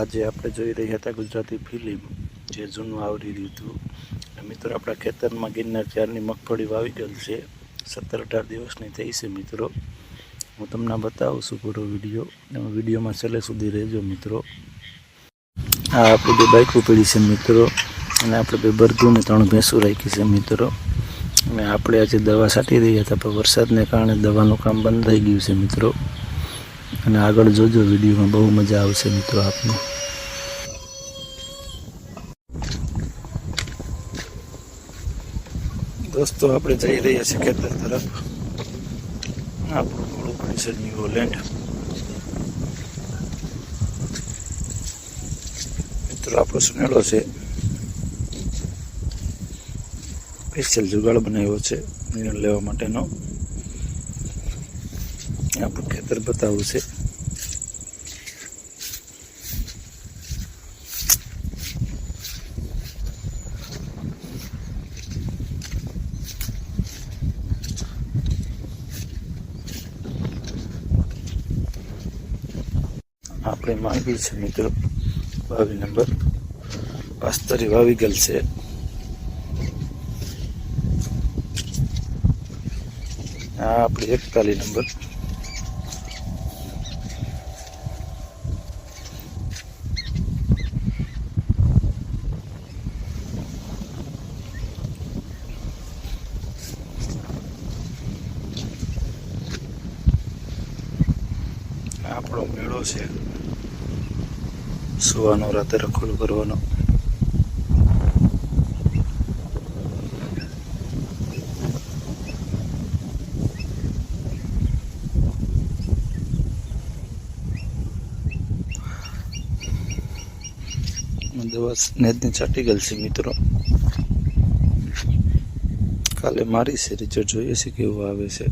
આજે આપણે જોઈ રહ્યા હતા ગુજરાતી ફિલ્મ જે જૂનું આવરી રહ્યું હતું. મિત્રો, આપણા ખેતરમાં ગિરનાર ચારની મગફળી વાવી ગયેલ છે. સત્તર અઢાર દિવસની થઈ છે મિત્રો. હું તમને બતાવું છું પૂરો વીડિયો. અને વિડીયોમાં છેલ્લે સુધી રહેજો મિત્રો. આ આપણી બે બાઇકો પડી છે મિત્રો. અને આપણે બે બરગું ત્રણ ભેંસું રાખી છે મિત્રો. અને આપણે આજે દવા છાંટી રહ્યા હતા, પણ વરસાદને કારણે દવાનું કામ બંધ થઈ ગયું છે મિત્રો. અને આગળ જોજો, વિડીયોમાં બહુ મજા આવશે મિત્રો આપને. દોસ્તો, આપણે જઈ રહ્યા છીએ ખેતર તરફ. આપણું થોડું પરિસરની હોલેન્ડ મિત્રો, આપણો સુનેડો છે. સ્પેશિયલ જુગાડ બનાવ્યો છે. નિર્ણય લેવા માટેનો. આપણું ખેતર બતાવવું છે. આપણે માગી છે મિત્રો બાવી નંબર. પાસ્તરી વાવી ગયેલ છે. આ આપણી એકતાલી નંબર આ આપણો મેળો છે સુવાનો રાતે રખોડું કરવાનો દવા સ્નેહની ચાટી ગયેલ મિત્રો. કાલે મારી છે રિઝલ્ટ જોઈએ છે કેવું આવે છે.